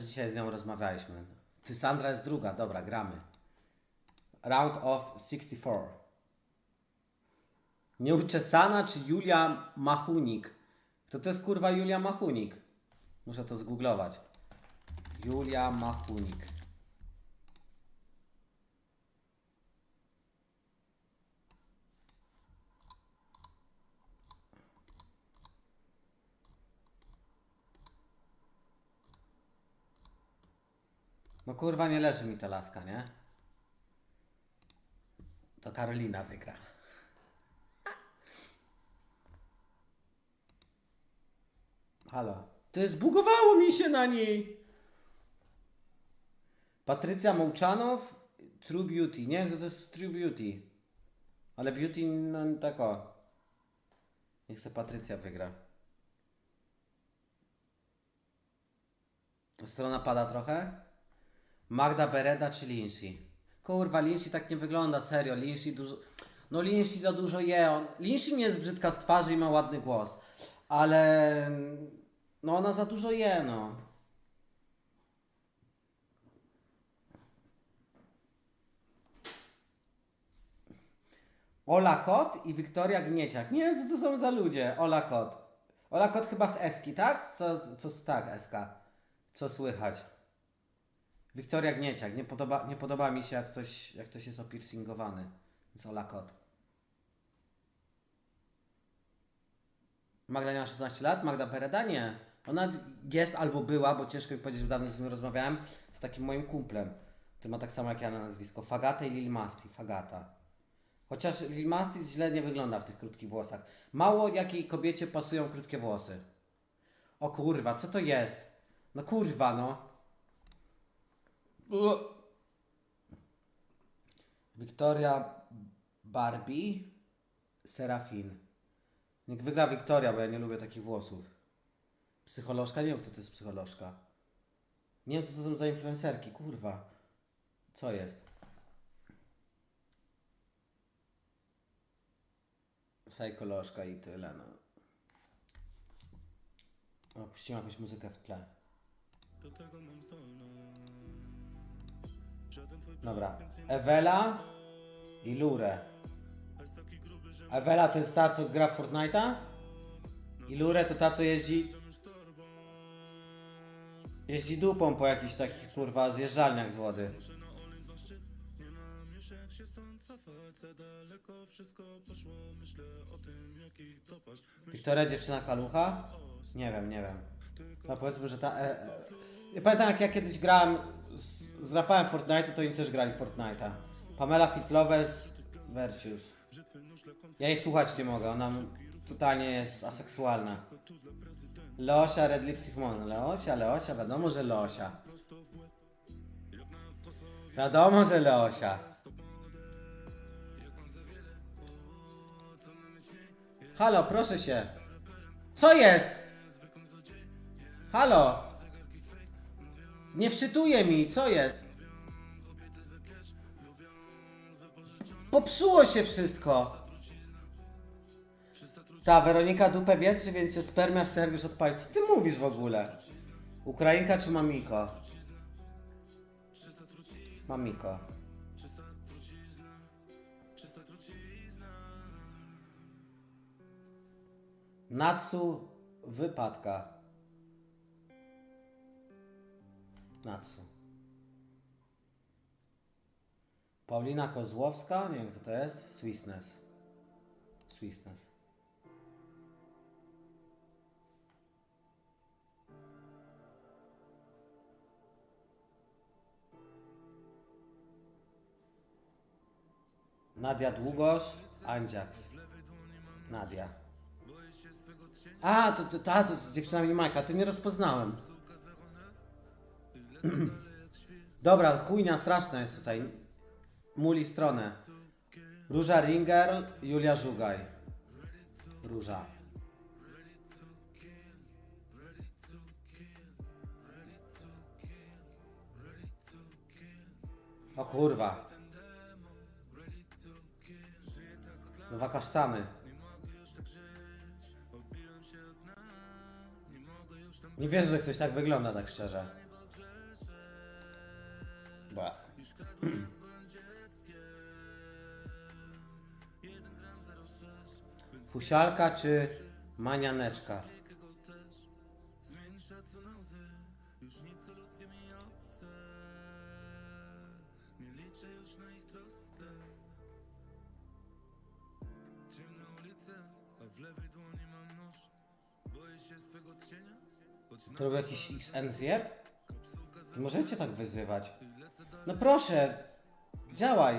też dzisiaj z nią rozmawialiśmy. Ty, Sandra jest druga, dobra, gramy. Round of 64. Nieuczesana czy Julia Machunik? Kto to jest kurwa Julia Machunik? Muszę to zgooglować. Julia Machunik. No kurwa nie leży mi ta laska, nie? To Karolina wygra. Halo. To zbugowało mi się na niej. Patrycja Mołczanow, True Beauty. Nie wiem, to jest True Beauty. Ale Beauty, no tak o. Niech se Patrycja wygra. Strona pada trochę. Magda Bereda czy Linshi? Kurwa, Linshi tak nie wygląda, serio. Linshi dużo... No Linshi za dużo je. On... Linshi nie jest brzydka z twarzy i ma ładny głos. Ale... No ona za dużo je, no. Ola Kot i Wiktoria Gnieciak. Nie wiem, co to są za ludzie. Ola Kot. Ola Kot chyba z Eski, tak? Co, co tak, Eska. Co słychać? Wiktoria Gnieciak. Nie podoba, nie podoba mi się, jak ktoś, jak ktoś jest opiercingowany. Więc Ola Kot. Magda nie ma 16 lat? Magda Pereda? Nie. Ona jest albo była, bo ciężko mi powiedzieć, bo dawno z nim rozmawiałem, z takim moim kumplem, który ma tak samo jak ja na nazwisko. Fagata i Lil Masti. Fagata. Chociaż Lil Masti źle nie wygląda w tych krótkich włosach. Mało jakiej kobiecie pasują krótkie włosy. O kurwa, co to jest? No kurwa, no. Wiktoria Barbie Serafin. Niech wygra Wiktoria, bo ja nie lubię takich włosów. Psycholożka? Nie wiem, kto to jest psycholożka. Nie wiem, co to są za influencerki, kurwa. Co jest? Psycholożka i tyle, no. O, puściłem jakąś muzykę w tle. Dobra. Ewela i Lure. Ewela to jest ta, co gra w Fortnite'a? I Lure to ta, co jeździ... Jeździ dupą po jakichś takich, kurwa, zjeżdżalniach z wody. Wiktoria, dziewczyna kalucha? Nie wiem, nie wiem. No powiedzmy, że ta... E, e, ja pamiętam, jak ja kiedyś grałem z, z Rafałem w Fortnite, to oni też grali Fortnite'a. Pamela Fitlovers Vertus. Ja jej słuchać nie mogę, ona totalnie jest aseksualna. Leosia, Red Lipstick Mon. Leosia, Leosia, wiadomo, że Leosia. Wiadomo, że Leosia. Halo, proszę się. Co jest? Halo. Nie wczytuje mi, co jest? Popsuło się wszystko. Ta Weronika dupę wietrzy, więc się spermiarz Sergiusz odpalił. Co ty mówisz w ogóle? Ukrainka czy Mamiko? Mamiko. Natsu wypadka. Natsu. Paulina Kozłowska, nie wiem kto to jest. Swissness. Swissness. Nadia Długosz, Andziaks. Nadia. A, to, to, ta, to z dziewczynami Majka, to nie rozpoznałem. Dobra, chujnia straszna jest tutaj. Muli stronę. Róża Ringer, Julia Żugaj. Róża. O kurwa. Dwa kasztany. Nie wierzę, że ktoś tak wygląda, tak szczerze. Ba. Fusialka czy manianeczka? To robił jakiś XN zjeb? Nie możecie tak wyzywać. No proszę, działaj.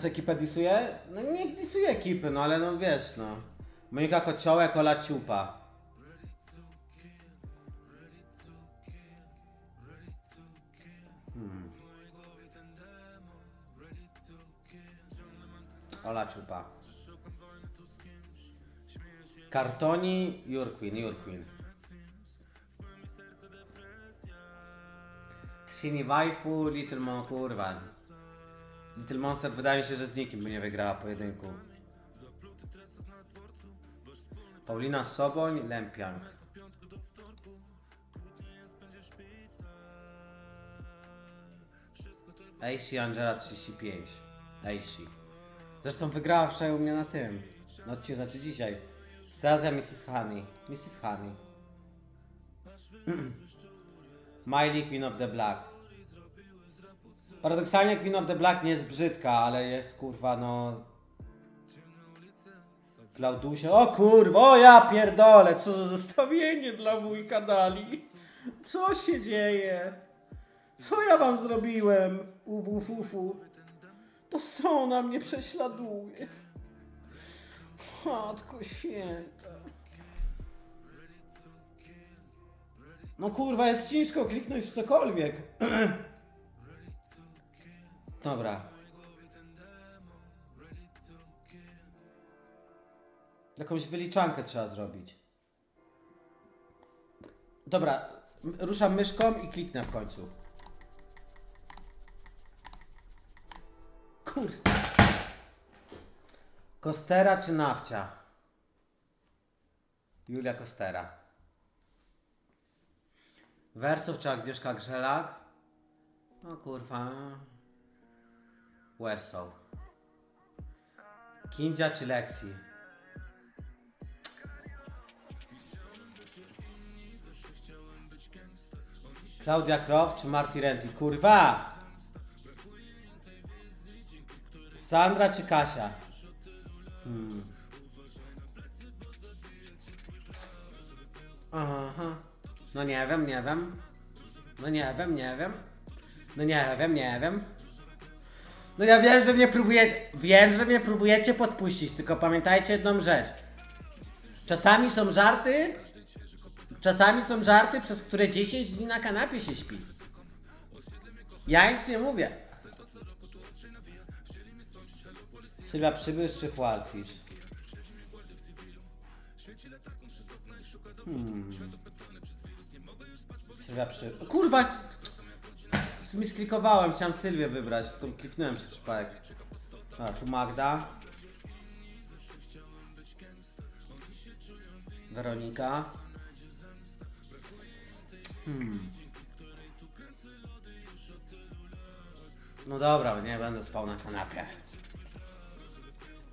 Co ekipę disuje? No nie disuje ekipy, no ale no wiesz, no. Monika Kociołek, Ola Ciupa. Hmm. Ola Ciupa. Kartoni, Jurquin, Jurquin. Ksini Waifu, Little Mon, kurwa. Little Monster wydaje mi się, że z nikim by nie wygrała pojedynku. Paulina Soboń, Lempiang. Aishi Angela 35. Aishi. Zresztą wygrała wczoraj u mnie na tym. No ci, znaczy dzisiaj. Stacja Mrs. Honey. Mrs. Honey. Miley Queen of the Black. Paradoksalnie Queen of the Black nie jest brzydka, ale jest kurwa no... Klaudusia. O kurwa, o ja pierdolę, co za zostawienie dla wujka dali. Co się dzieje? Co ja wam zrobiłem? Uwufufu. To strona mnie prześladuje. Matko święta. No kurwa, jest ciężko kliknąć w cokolwiek. Dobra. Jakąś wyliczankę trzeba zrobić. Dobra, ruszam myszką i kliknę w końcu. Kur... Kostera czy Nawcia? Julia Kostera. Wersow czy Agnieszka Grzelak? No kurwa. Wersow. Kindzia czy Lexi? Klaudia Croft czy Marty Renty? Kurwa! Sandra czy Kasia? Hmm. Aha. No nie wiem, nie wiem. No nie wiem, nie wiem. No nie wiem, nie wiem. No ja wiem, że mnie próbujecie. Wiem, że mnie próbujecie podpuścić, tylko pamiętajcie jedną rzecz. Czasami są żarty. Czasami są żarty, przez które 10 dni na kanapie się śpi. Ja nic nie mówię. Sylwia Przybysz czy Fualfish? Hmm. Sylwia Przy... O, Kurwa! Zmisklikowałem, chciałem Sylwię wybrać, tylko kliknąłem przez przypadek. A, tu Magda. Weronika. Hmm. No dobra, nie będę spał na kanapie.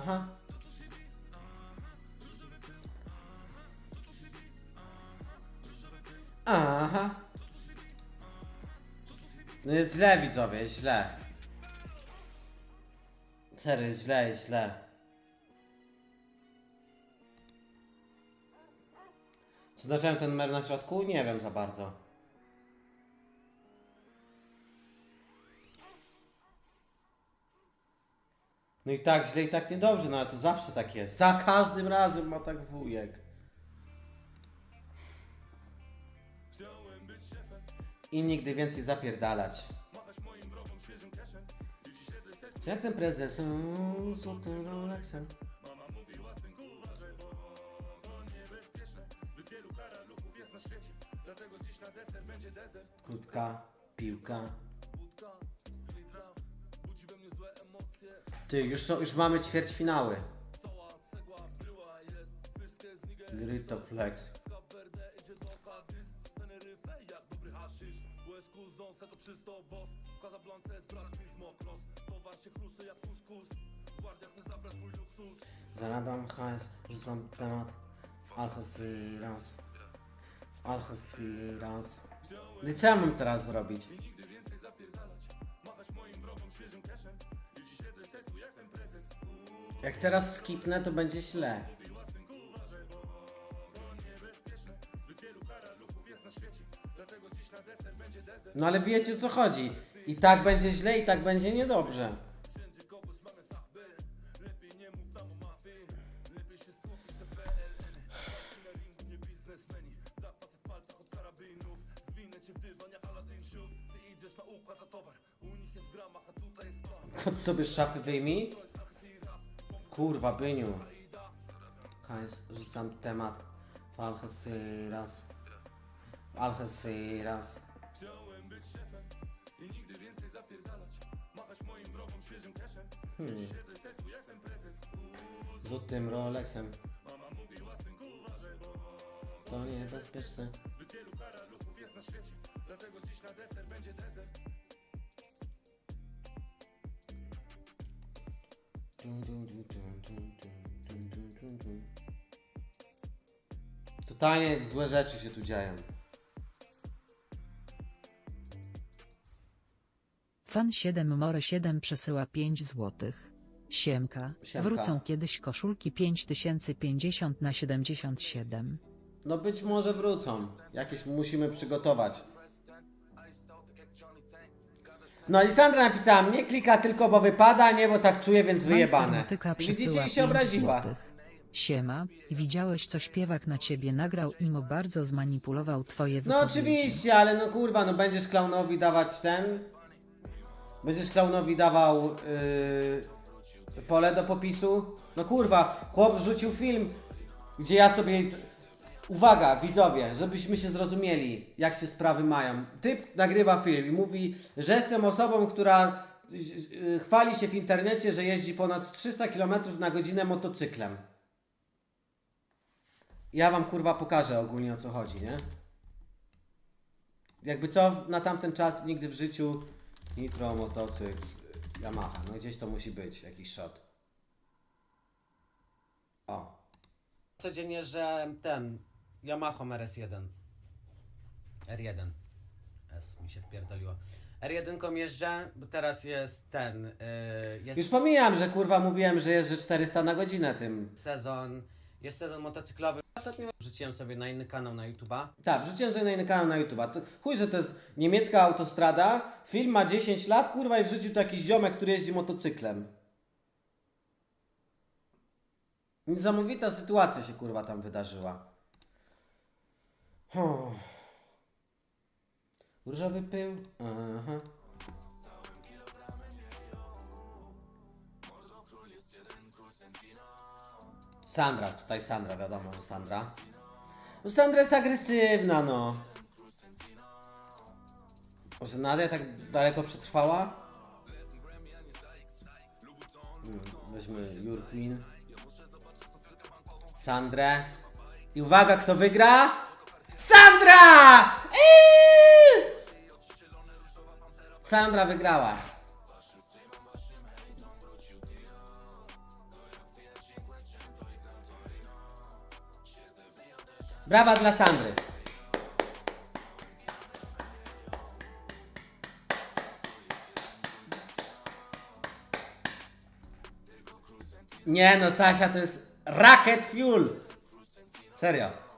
Aha. Aha. No jest źle widzowie, jest źle. Serio, jest źle, źle. Zaznaczałem ten numer na środku? Nie wiem za bardzo. No i tak źle i tak niedobrze, no ale to zawsze tak jest. Za każdym razem ma tak wujek. I nigdy więcej zapierdalać. Jak ten prezes? Złotym Rolexem. Krótka piłka. Ty, już, są, już mamy ćwierćfinały. Gry to flex. Zarabiam hajs, rzucam temat w Alchosy raz. W Alchosy raz. No i co ja mam teraz zrobić? Jak teraz skipnę, to będzie źle. No ale wiecie o co chodzi. I tak będzie źle, i tak będzie niedobrze. Kot sobie szafy wyjmij. Kurwa, Byniu. Hajs, rzucam temat w Algeciras. W Algeciras. Chciałem być szefem i nigdy więcej zapierdalać. Machać moim wrogom świeżym keszem. Hmm. Dziś siedzę jak ten prezes. Uuu, tym Rolexem. mama mówiła synku uważaj, bo To niebezpieczne. zbyt wielu karaluchów jest na świecie. Dlatego dziś na deser będzie desert. Totalnie złe rzeczy się tu dzieją. Fan 7 More 7 przesyła 5 złotych. Siemka. Siemka. Wrócą kiedyś koszulki 5050 na 77. No być może wrócą. Jakieś musimy przygotować. No Lisandra napisała, nie klika tylko bo wypada, nie bo tak czuję, więc wyjebane. I Widzicie, i się 5 obraziła. złotych. Siema, widziałeś co śpiewak na ciebie nagrał i mu bardzo zmanipulował twoje No wypowiedzi. oczywiście, ale no kurwa, no będziesz klaunowi dawać ten... Będziesz klaunowi dawał yy, pole do popisu? No kurwa, chłop wrzucił film, gdzie ja sobie... Uwaga, widzowie, żebyśmy się zrozumieli, jak się sprawy mają. Typ nagrywa film i mówi, że jestem osobą, która yy, chwali się w internecie, że jeździ ponad 300 km na godzinę motocyklem. Ja wam kurwa pokażę ogólnie o co chodzi, nie? Jakby co, na tamten czas nigdy w życiu Nitro, motocykl, Yamaha. No gdzieś to musi być, jakiś shot. O. Codziennie, że ten Yamaha RS1. R1. S mi się wpierdoliło. R1 jeżdżę, bo teraz jest ten. Yy, jest... Już pomijam, że kurwa mówiłem, że jeżdżę 400 na godzinę tym. Sezon. Jest sezon motocyklowy. Ostatnio wrzuciłem sobie na inny kanał na YouTube'a. Tak, wrzuciłem sobie na inny kanał na YouTube'a. To, chuj, że to jest niemiecka autostrada. Film ma 10 lat, kurwa, i wrzucił to jakiś ziomek, który jeździ motocyklem. Niesamowita sytuacja się kurwa tam wydarzyła. Hmm. Różowy pył. Aha. Sandra, tutaj Sandra, wiadomo, że Sandra. No Sandra jest agresywna, no. Może Nadia tak daleko przetrwała? Hmm, Weźmy Jurquin. Sandrę. I uwaga, kto wygra? Eee! Sandra wygrała. Brawa dla Sandry. Nie no, Sasia to jest racket fuel. Serio.